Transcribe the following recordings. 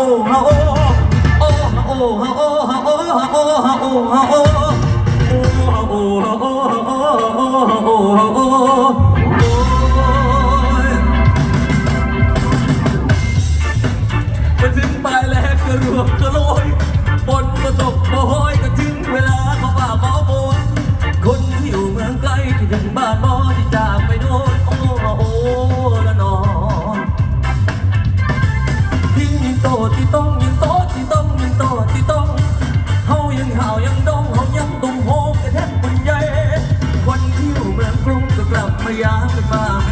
อ้ฮะโอ้โอ้ฮะโอ้ฮะโอ้ฮะโอ้ฮะโอ้ฮะโอ้ฮะโอ้โอ้ฮะโอ้ฮะโอ้ฮะโอ้ฮะโอ้มาถึงปลายแหลกกระรวกกระโลยบนประสบโอ้ย the bomb.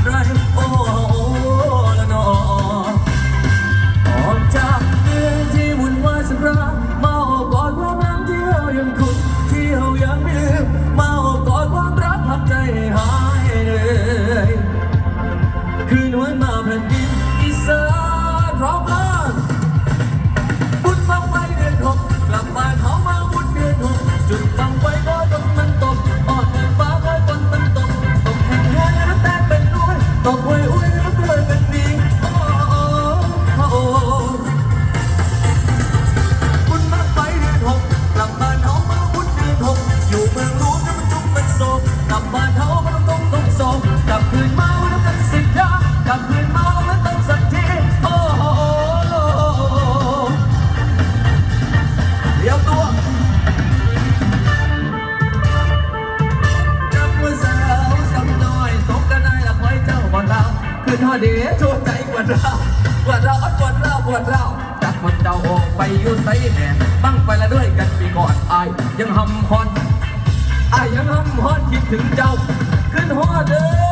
ขึ้นหอดเดชวใจปวดเราปวดเราปวดเราปวดเราจากคนเดาออกไปอยู่ไซแห่บังไปละด้วยกันปีก่อนอายยังหำฮอนอายยังหำฮอนคิดถึงเจ้าขึ้นหอดเด้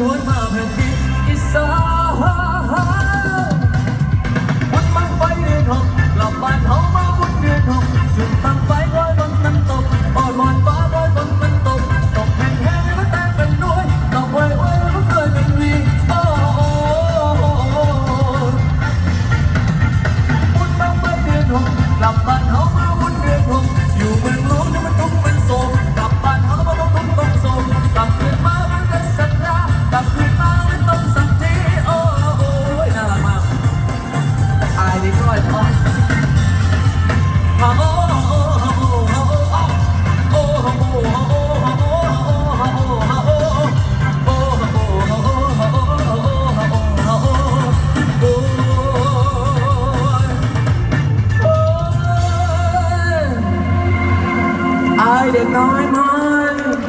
hoje vai.